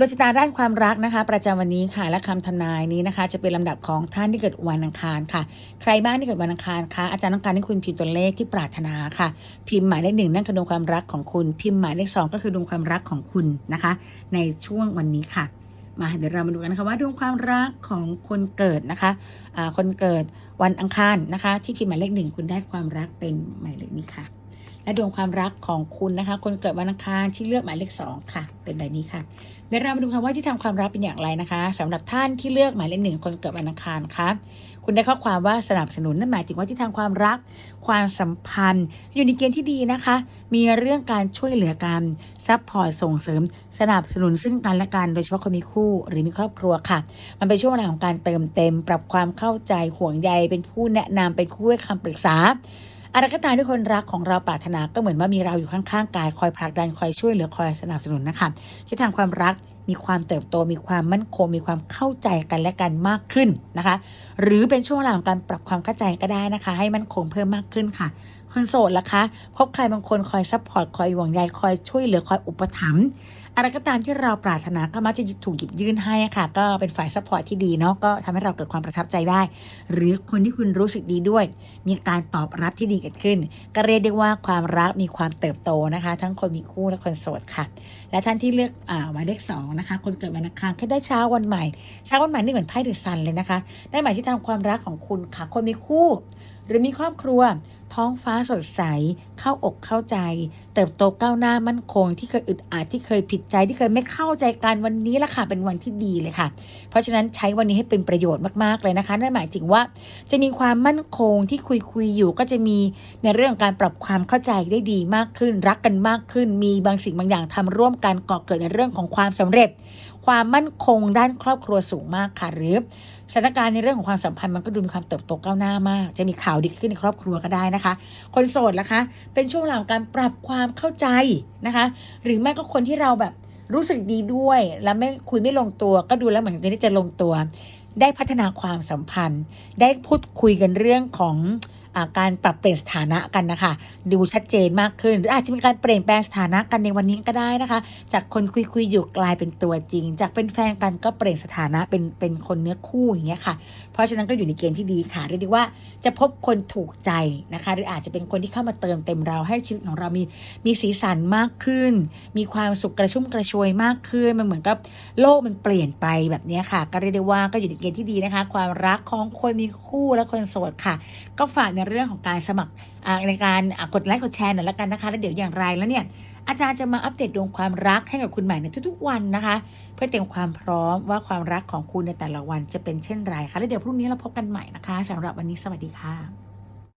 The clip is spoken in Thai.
ดวงชะตาด้านความรักนะคะ ประจำวันนี้ค่ะและคำทำนายนี้นะคะ จะเป็นลำดับของท่านที่เกิดวันอังคารค่ะ ใครบ้างที่เกิดวันอังคารคะอาจารย์ต้องการให้คุณพิมพ์ตัวเลขที่ปรารถนาค่ะ พิมพ์หมายเลขหนึ่งนั่นคือดวงความรักของคุณ พิมพ์หมายเลขสองก็คือดวงความรักของคุณนะคะ ในช่วงวันนี้ค่ะมาเดี๋ยวเรามาดูกันนะคะว่าดวงความรักของคนเกิดนะคะอ่าคนเกิดวันอังคารนะคะ ที่พิมพ์หมายเลขหนึ่งคุณได้ความรักเป็นหมายเลขนี้ค่ะ และดวงความรักของคุณนะคะ คนเกิดวันอังคารที่เลือกหมายเลขสองค่ะ เป็นแบบนี้ค่ะเดี๋ยวเรามาดูค่ะว่าที่ทำความรักเป็นอย่างไรนะคะสำหรับท่านที่เลือกหมายเลขหนึ่งคนเกิดวันอังคารคะคุณได้ข้อความว่าสนับสนุนนั่นหมายถึงว่าที่ทางความรัก ความสัมพันธ์ อยู่ในเกณฑ์ที่ดีนะคะ มีเรื่องการช่วยเหลือกันซัพพอร์ตส่งเสริม สนับสนุนซึ่งกันและกันโดยเฉพาะคนมีคู่หรือมีครอบครัวค่ะ มันเป็นช่วงเวลาของการเติมเต็ม ปรับความเข้าใจห่วงใยเป็นผู้แนะนำเป็นผู้ให้คำปรึกษา อะไรก็ตามที่คนรักของเราปรารถนาก็เหมือนว่ามีเราอยู่ข้างๆกายคอยผลักดันคอยช่วยเหลือคอยสนับสนุนนะคะที่ทางความรัก มีความเติบโตมีความมั่นคง มีความเข้าใจกันและกันมากขึ้นนะคะ หรือเป็นช่วงเวลาของการปรับความเข้าใจก็ได้นะคะ ให้มั่นคงเพิ่มมากขึ้นค่ะคนโสดล่ะคะ พบใครบางคนคอยซัพพอร์ตคอยห่วงใยคอยช่วยเหลือคอยอุปถัมภ์อะไรก็ตามที่เราปรารถนาก็มักจะถูกหยิบยื่นให้อะค่ะ ก็เป็นฝ่ายซัพพอร์ตที่ดีเนาะก็ทำให้เราเกิดความประทับใจได้ หรือคนที่คุณรู้สึกดีด้วย มีการตอบรับที่ดีเกิดขึ้น ก็เรียกได้ว่าความรักมีความเติบโตนะคะ ทั้งคนมีคู่และคนโสดค่ะ และท่านที่เลือกอ่าหมายเลขสองนะคะ คนเกิดวันอังคารก็ได้เช้าวันใหม่ เช้าวันใหม่นี่เหมือนไพ่เดอะซันเลยนะคะ ได้หมายที่ทางความรักของคุณค่ะ คนมีคู่ หรือมีครอบครัว ท้องฟ้าสดใส เข้าอกเข้าใจ เติบโตก้าวหน้ามั่นคง ที่เคยอึดอัดที่เคยผิดใจที่เคยไม่เข้าใจกันวันนี้ละค่ะเป็นวันที่ดีเลยค่ะ เพราะฉะนั้นใช้วันนี้ให้เป็นประโยชน์มากๆเลยนะคะนั่นหมายถึงว่า จะมีความมั่นคงที่คุยคุยอยู่ก็จะมีในเรื่องการปรับความเข้าใจได้ดีมากขึ้น รักกันมากขึ้น มีบางสิ่งบางอย่างทำร่วมกันก่อเกิดในเรื่องของความสำเร็จ ความมั่นคงด้านครอบครัวสูงมากค่ะหรือสถานการณ์ในเรื่องของความสัมพันธ์มันก็ดูมีความเติบโตก้าวหน้ามาก จะมีข่าวดีขึ้นในครอบครัวก็ได้นะคะ คนโสดล่ะคะ เป็นช่วงเวลาของการปรับความเข้าใจนะคะ หรือไม่ก็คนที่เราแบบรู้สึกดีด้วย แล้วไม่คุยไม่ลงตัว ก็ดูแล้วเหมือนจะได้จะลงตัว ได้พัฒนาความสัมพันธ์ ได้พูดคุยกันเรื่องของ การปรับเปลี่ยนสถานะกันนะคะ ดูชัดเจนมากขึ้น หรืออาจจะมีการเปลี่ยนแปลงสถานะกันในวันนี้ก็ได้นะคะ จากคนคุยคุยๆอยู่กลายเป็นตัวจริง จากเป็นแฟนกันก็เปลี่ยนสถานะเป็นเป็นคนเนื้อคู่อย่างเงี้ยค่ะ เพราะฉะนั้นก็อยู่ในเกณฑ์ที่ดีค่ะเรียกได้ว่าจะพบคนถูกใจนะคะ หรืออาจจะเป็นคนที่เข้ามาเติมเต็มเราให้ชีวิตของเรามีมีสีสันมากขึ้น มีความสุขกระชุ่มกระชวยมากขึ้นมันเหมือนกับโลกมันเปลี่ยนไปแบบเนี้ยค่ะ ก็เรียกได้ว่าก็อยู่ในเกณฑ์ที่ดีนะคะ ความรักของคนมีคู่และคนโสดค่ะ ก็ฝากในเรื่องของการสมัครในการกดไลค์กดแชร์หน่อยละกันนะคะ แล้วเดี๋ยวอย่างไรแล้วเนี่ยอาจารย์จะมาอัปเดตดวงความรักให้กับคุณใหม่ในทุกๆวันนะคะ เพื่อเตรียมความพร้อมว่าความรักของคุณในแต่ละวันจะเป็นเช่นไรคะแล้วเดี๋ยวพรุ่งนี้เราพบกันใหม่นะคะสำหรับวันนี้สวัสดีค่ะ